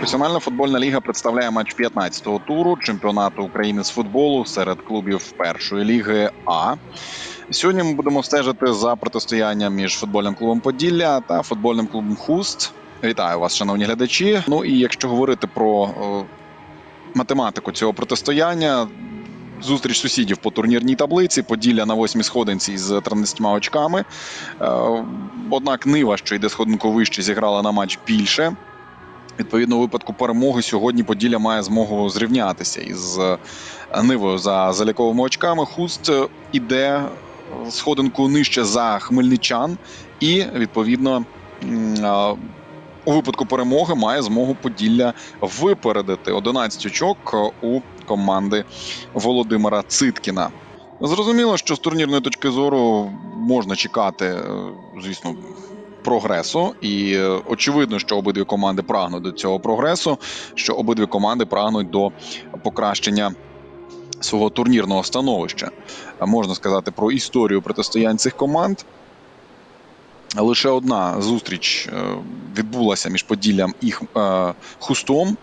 Професіональна футбольна ліга представляє матч 15-го туру чемпіонату України з футболу серед клубів першої ліги А. Сьогодні ми будемо стежити за протистоянням між футбольним клубом Поділля та футбольним клубом Хуст. Вітаю вас, шановні глядачі. Ну і якщо говорити про е, математику цього протистояння, зустріч сусідів по турнірній таблиці, Поділля на восьмій сходинці з 13 очками. Е, Однак Нива, що йде сходинку вище, зіграла на матч більше. Відповідно, у випадку перемоги сьогодні Поділля має змогу зрівнятися із е, Нивою за заліковими очками. Хуст е, іде сходинку нижче за хмельничан, і відповідно у випадку перемоги має змогу Поділля випередити 11 очок е, у команди Володимира Циткіна. Зрозуміло, що з турнірної точки зору можна чекати, е, звісно, прогресу, і е, очевидно, що обидві команди прагнуть до цього прогресу, що обидві команди прагнуть до покращення свого турнірного становища. Можна сказати про історію протистоянь цих команд. Лише одна зустріч е, відбулася між Поділлям і е, Хустом,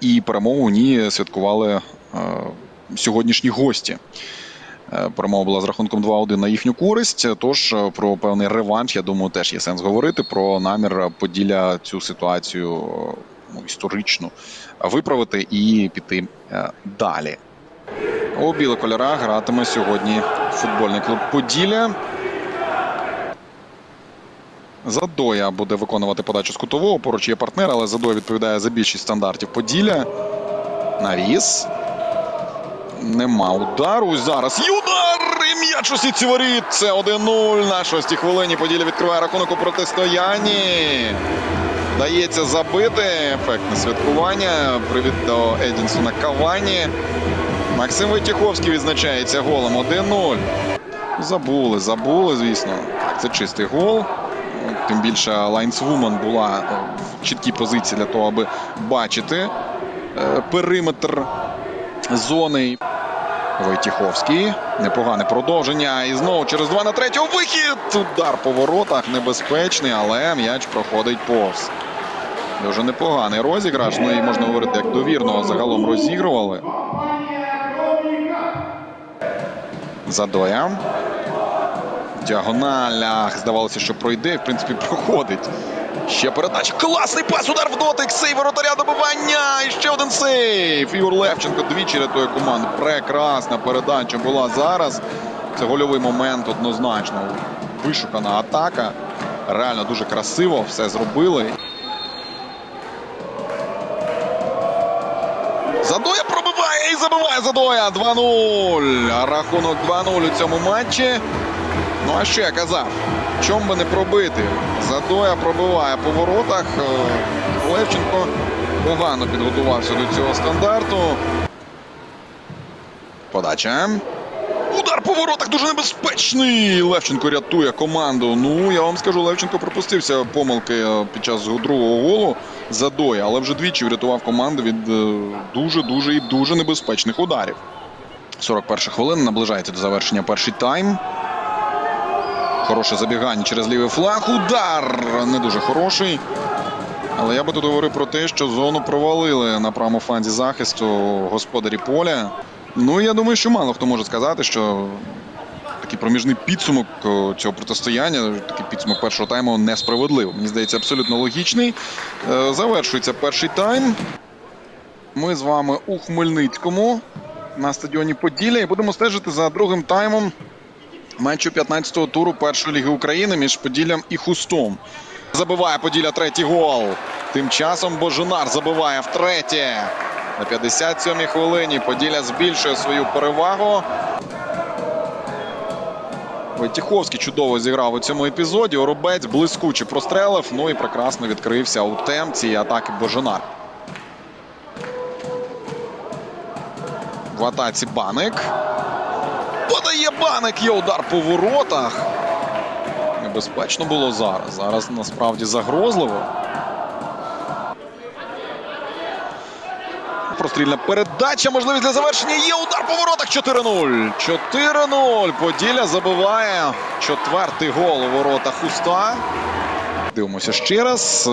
і перемогу у святкували сьогоднішні гості. Е, Перемога була з рахунком 2-1 на їхню користь. Тож е, про певний реванш, я думаю, теж є сенс говорити про намір Поділля цю ситуацію е, ну, історичну виправити і піти далі. У білих кольорах гратиме сьогодні футбольний клуб Поділля. Задоя буде виконувати подачу з кутового. Поруч є партнер, але Задоя відповідає за більшість стандартів Поділля. Навіс. Нема удару. Зараз. І удар! І м'яч у сітці воріт. Це 1-0 на шостій хвилині. Поділля відкриває рахунок у протистоянні. Дається забити. Ефектне святкування. Привіт до Едінсона Кавані. Максим Витяховський відзначається голом 1-0. Забули, забули, звісно. Це чистий гол. Тим більше лайнсвумен була в чіткій позиції для того, аби бачити е, периметр зони. Войтіховський. Непогане продовження. І знову через 2 на 3 вихід. Удар по воротах небезпечний, але м'яч проходить повз. Дуже непоганий розіграш. Ну і можна говорити, як довірно загалом розігрували. Задоя. В діагоналях. Здавалося, що пройде. В принципі, проходить. Ще передача. Класний пас. Удар в дотик. Сейв воротаря добивання. І ще один сейв. Ігор Левченко двічі рятує команду. Прекрасна передача була зараз. Це гольовий момент однозначно. Вишукана атака. Реально дуже красиво все зробили. Задоя пробиває і забиває Задоя. 2-0. Рахунок 2-0 у цьому матчі. Ну а що я казав? Чом би не пробити? Задоя пробиває по воротах. Е, Левченко погано підготувався до цього стандарту. Подача. Удар по воротах дуже небезпечний. Левченко рятує команду. Ну, я вам скажу, Левченко пропустився помилки е, під час другого голу Задоя, але вже двічі врятував команду від дуже-дуже і дуже небезпечних ударів. 41 хвилина наближається до завершення перший тайм. Хороше забігання через лівий фланг. Удар не дуже хороший. Але я би тут говорив про те, що зону провалили на правому фланзі захисту господарі поля. Ну, я думаю, що мало хто може сказати, що такий проміжний підсумок цього протистояння, такий підсумок першого тайму несправедливий. Мені здається, абсолютно логічний. Е, Завершується перший тайм. Ми з вами у Хмельницькому на стадіоні Поділля і будемо стежити за другим таймом матчу 15-го туру першої ліги України між Поділлям і Хустом. Забиває Поділля третій гол. Тим часом Божинар забиває втретє. На 57-й хвилині Поділля збільшує свою перевагу. Войтіховський чудово зіграв у цьому епізоді. Оробець блискуче прострелив. Ну і прекрасно відкрився у темп цієї атаки Божинар. В атаці Баник. Подає Баник. Є удар по воротах. Небезпечно було зараз. Зараз насправді загрозливо. Прострільна передача. Можливість для завершення. Є удар по воротах. 4-0. 4-0. Поділля забиває четвертий гол у воротах Хуста. Дивимося ще раз. Е,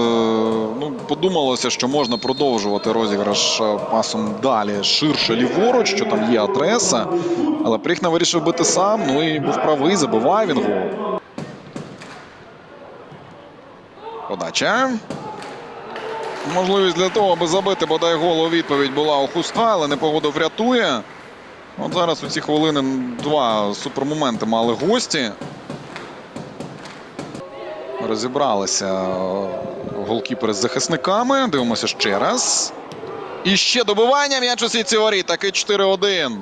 Ну, подумалося, що можна продовжувати розіграш е, пасом далі ширше ліворуч, що там є адреса. Але Пріхна вирішив бити сам. Ну і був правий, забиває він гол. Подача. Можливість для того, аби забити бодай гол у відповідь була у Хуста, але непогода врятує. От зараз у ці хвилини два супермоменти мали гості. Розібралися е, голкіпери з захисниками. Дивимося ще раз. І ще добивання м'яч у сітці воріт. Таки 4-1.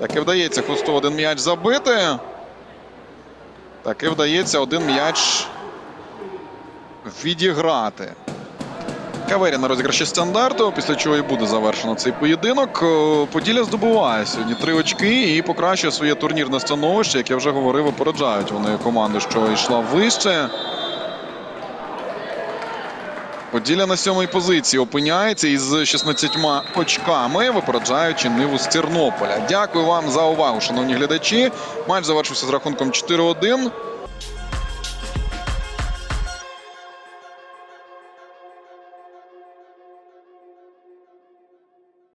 Таки вдається Хусту один м'яч забити. Таки вдається один м'яч відіграти. Каверія на розіграші стандарту, після чого і буде завершено цей поєдинок. Е, Поділля здобуває сьогодні три очки і покращує своє турнірне становище. Як я вже говорив, випереджають вони команду, що йшла вище. Поділля на сьомій позиції опиняється із 16 очками, випереджаючи Ниву з Тернополя. Дякую вам за увагу, шановні глядачі. Матч завершився з рахунком 4-1.